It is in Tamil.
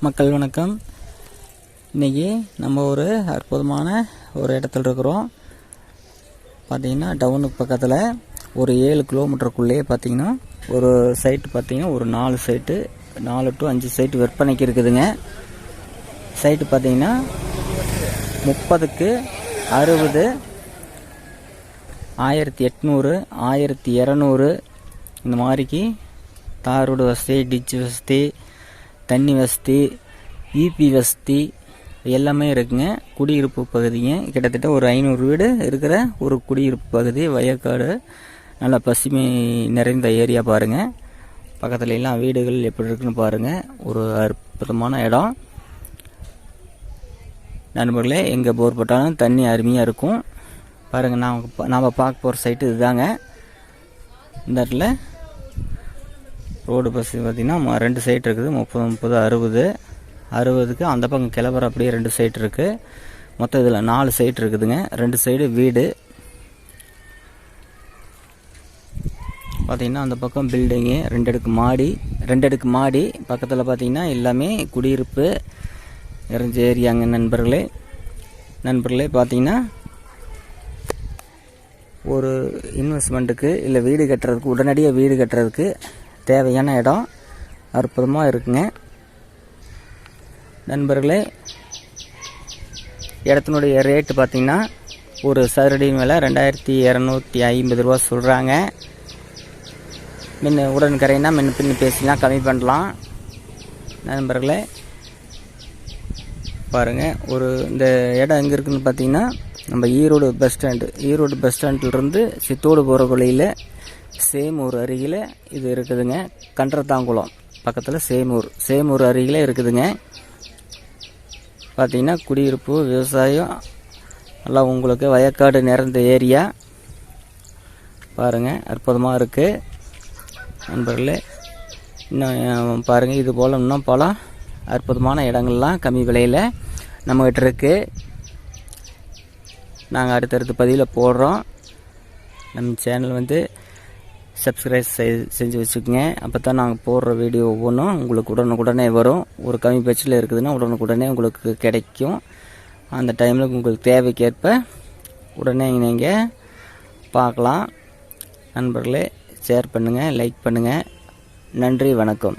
மக்கள் வணக்கம். இன்றைக்கி நம்ம ஒரு அற்புதமான ஒரு இடத்துல இருக்கிறோம். பார்த்திங்கன்னா டவுனுக்கு பக்கத்தில் ஒரு ஏழு கிலோமீட்டருக்குள்ளேயே பார்த்தீங்கன்னா ஒரு சைட்டு பார்த்திங்கன்னா ஒரு நாலு சைட்டு நாலு டு அஞ்சு சைட்டு விற்பனைக்கு இருக்குதுங்க. சைட்டு பார்த்தீங்கன்னா முப்பதுக்கு அறுபது ஆயிரத்தி எட்நூறு ஆயிரத்தி இரநூறு இந்த மாதிரிக்கு தார் ரோடு வசதி டிச் வசதி தண்ணி வசதி ஈபி வசதி எல்லாமே இருக்குங்க. குடியிருப்பு பகுதிங்க. கிட்டத்தட்ட ஒரு ஐநூறு வீடு இருக்கிற ஒரு குடியிருப்பு பகுதி வயக்காடு. நல்ல பசுமை நிறைந்த ஏரியா பாருங்கள் பக்கத்துல எல்லாம் வீடுகள் எப்படி இருக்குன்னு பாருங்கள் ஒரு அற்புதமான இடம். நண்பர்களே எங்கே போர் போட்டாலும் தண்ணி அருமையாக இருக்கும். பாருங்கள் நாம் நாம் பார்க்க போகிற சைட்டு இதுதாங்க. இந்த இடத்துல ரோடு பஸ் பார்த்திங்கன்னா ரெண்டு சைட் இருக்குது. முப்பது முப்பது அறுபது. அறுபதுக்கு அந்த பக்கம் கிளம்புற அப்படியே ரெண்டு சைட் இருக்குது மொத்தம் இதில் நாலு சைட் இருக்குதுங்க. ரெண்டு சைடு வீடு. பார்த்திங்கன்னா அந்த பக்கம் பில்டிங்கு ரெண்டு அடுக்கு மாடி. ரெண்டு அடுக்கு மாடி பக்கத்தில் பார்த்திங்கன்னா எல்லாமே குடியிருப்பு நிறைஞ்ச ஏரியாங்க நண்பர்களே. நண்பர்களே பார்த்திங்கன்னா ஒரு இன்வெஸ்ட்மெண்ட்டுக்கு இல்லை வீடு கட்டுறதுக்கு உடனடியாக வீடு கட்டுறதுக்கு தேவையான இடம் அற்புதமாக இருக்குங்க. நண்பர்களே இடத்தினுடைய ரேட்டு பார்த்திங்கன்னா ஒரு சதுரடியின் மேலே ரெண்டாயிரத்தி இரநூத்தி ஐம்பது ரூபா சொல்கிறாங்க முன்ன உடன் கரையினா முன்ன பின்னு பேசினா கம்மி பண்ணலாம். நண்பர்களே பாருங்கள் ஒரு இந்த இடம் எங்கே இருக்குதுன்னு பார்த்தீங்கன்னா நம்ம Erode bus stand Erode bus ஸ்டாண்ட்லேருந்து சித்தோடு போகிற வழியில் சேமூர் அருகில் இது இருக்குதுங்க கன்றத்தாங்குளம். பக்கத்தில் சேமூர் சேமூர் அருகில் இருக்குதுங்க. பார்த்திங்கன்னா குடியிருப்பு விவசாயம் எல்லாம் உங்களுக்கு வயக்காடு நிறைந்த ஏரியா. பாருங்கள் அற்புதமாக இருக்குது நண்பர்களே இன்னும் பாருங்கள் இது போல் இன்னும் பல அற்புதமான இடங்கள்லாம் கம்மி விலையில் நம்மகிட்ட இருக்குது நாங்கள் அடுத்தடுத்த பதிவில் போடுறோம். நம்ம சேனல் வந்து சப்ஸ்கிரைப் செஞ்சு வச்சுக்கோங்க. அப்போ தான் நாங்கள் போடுற வீடியோ ஒவ்வொன்றும் உங்களுக்கு உடனுக்குடனே வரும். ஒரு கம்மி பட்சத்தில் இருக்குதுன்னா உடனுக்குடனே உங்களுக்கு கிடைக்கும். அந்த டைமில் உங்களுக்கு தேவைக்கேற்ப உடனே நீங்கள் பார்க்கலாம். நண்பர்களே ஷேர் பண்ணுங்கள் லைக் பண்ணுங்கள் நன்றி வணக்கம்.